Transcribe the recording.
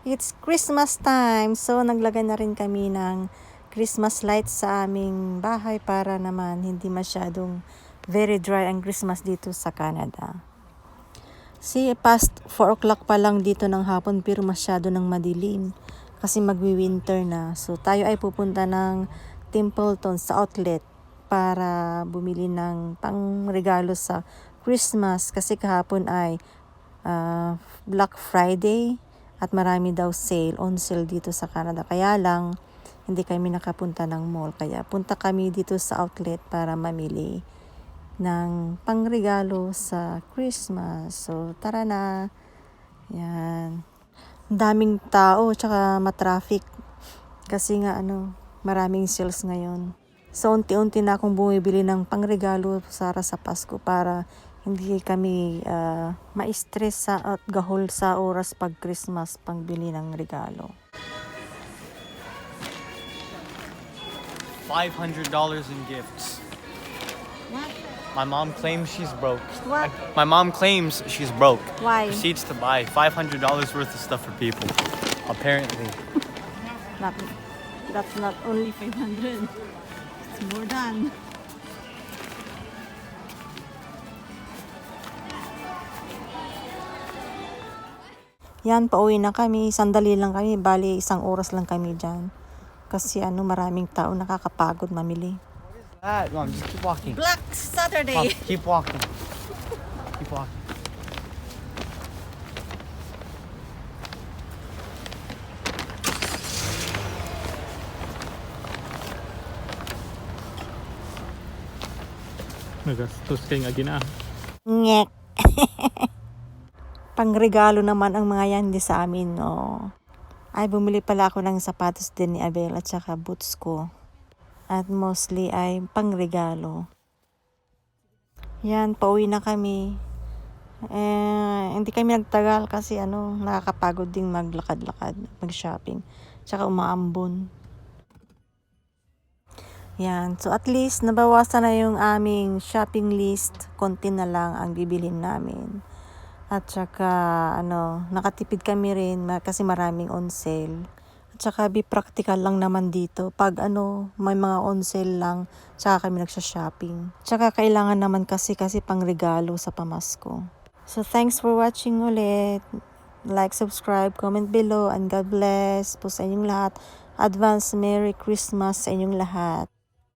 It's Christmas time. So, naglagay na rin kami ng Christmas lights sa aming bahay para naman hindi masyadong very dry ang Christmas dito sa Canada. See, past 4 o'clock pa lang dito ng hapon pero masyado ng madilim kasi magwi-winter na. So, tayo ay pupunta ng Templeton sa outlet para bumili ng pangregalo sa Christmas kasi kahapon ay ah, Black Friday at marami daw sale, on sale dito sa Canada. Kaya lang, hindi kami nakapunta ng mall. Kaya punta kami dito sa outlet para mamili ng pangregalo sa Christmas. So, tara na. Yan. Daming tao, tsaka matraffic. Kasi nga, ano, maraming sales ngayon. So, unti-unti na akong bumibili ng pangregalo para sa Pasko para hindi kami ah, ma-stress sa at gahol sa oras pag Christmas pangbili ng regalo. $500 in gifts. What? My mom claims she's broke. What? My mom claims she's broke. Why? Proceeds to buy $500 worth of stuff for people. Apparently. Not, that's not only 500. It's more than. Yan, pauwi na kami. Sandali lang kami. Bali, isang oras lang kami dyan. Kasi ano, maraming tao nakakapagod mamili. That mom, just keep walking. Black Saturday! keep walking. Keep walking. Nagastos kay nga gina. Ngek. Pangregalo naman ang mga yan, hindi sa amin, no. Ay, bumili pala ako ng sapatos din ni Abel at saka boots ko. At mostly ay pangregalo. Yan, pauwi na kami. Eh, hindi kami nagtagal kasi ano, nakakapagod ding maglakad-lakad, mag-shopping. Tsaka umaambon. Yan. So at least nabawasan na yung aming shopping list. Konti na lang ang bibilin namin. At saka ano, nakatipid kami rin kasi maraming on sale. At saka be practical lang naman dito. Pag ano, may mga on sale lang, tsaka kami nagsha-shopping. Tsaka kailangan naman kasi kasi pang regalo sa pamasko. So thanks for watching ulit. Like, subscribe, comment below, and God bless po sa inyong lahat. Advance Merry Christmas sa inyong lahat.